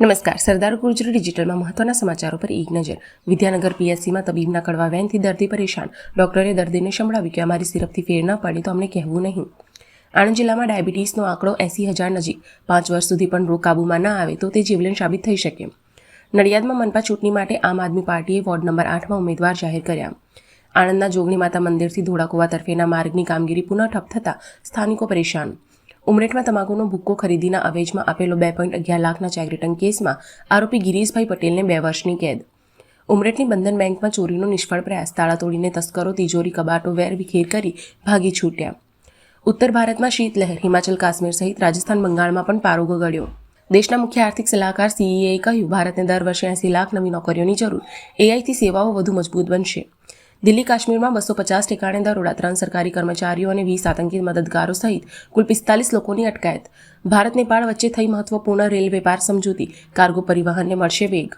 નમસ્કાર. સરદાર ગુર્જર ડિજિટલમાં મહત્વના સમાચારો પર એક નજર. વિદ્યાનગર પીએચસીમાં તબીબના કડવા વેનથી દર્દી પરેશાન. ડોક્ટરે દર્દીને સંભળાવ્યું કે અમારી સિરપથી ફેર ન પડે તો અમને કહેવું નહીં. આણંદ જિલ્લામાં ડાયાબિટીસનો આંકડો એંસી હજાર નજીક. પાંચ વર્ષ સુધી પણ રોગ કાબૂમાં ન આવે તો તે જીવલેણ સાબિત થઈ શકે. નડિયાદમાં મનપા ચૂંટણી માટે આમ આદમી પાર્ટીએ વોર્ડ નંબર આઠમાં ઉમેદવાર જાહેર કર્યા. આણંદના જોગણી માતા મંદિરથી ધોળાકુવા તરફેના માર્ગની કામગીરી પુનઃ ઠપ થતાં સ્થાનિકો પરેશાન. ઉમરેઠમાં તમાકુનો ભૂક્કો ખરીદીના અવેજમાં આપેલો બે પોઈન્ટ અગિયાર લાખના ચેક રિટર્ન કેસમાં આરોપી ગિરીશભાઈ પટેલને બે વર્ષની કેદ. ઉમરેઠની બંધન બેંકમાં ચોરીનો નિષ્ફળ પ્રયાસ, તાળા તોડીને તસ્કરો, તિજોરી, કબાટો, વેર વિખેર કરી ભાગી છૂટ્યા. ઉત્તર ભારતમાં શીતલહેર, હિમાચલ, કાશ્મીર સહિત રાજસ્થાન, બંગાળમાં પણ પારો ગગડ્યો. દેશના મુખ્ય આર્થિક સલાહકાર સીઈએ કહ્યું, ભારતને દર વર્ષે એંસી લાખ નવી નોકરીઓની જરૂર. એઆઈથી સેવાઓ વધુ મજબૂત બનશે. દિલ્હી, કાશ્મીરમાં બસો પચાસ ઠેકાણે દરોડા ત્રણ સરકારી કર્મચારીઓ અને વીસ આતંકી મદદગારો સહિત કુલ પિસ્તાલીસ લોકોની અટકાયત. ભારત, નેપાળ વચ્ચે થઈ મહત્વપૂર્ણ રેલ વેપાર સમજૂતી, કાર્ગો પરિવહનને મળશે વેગ.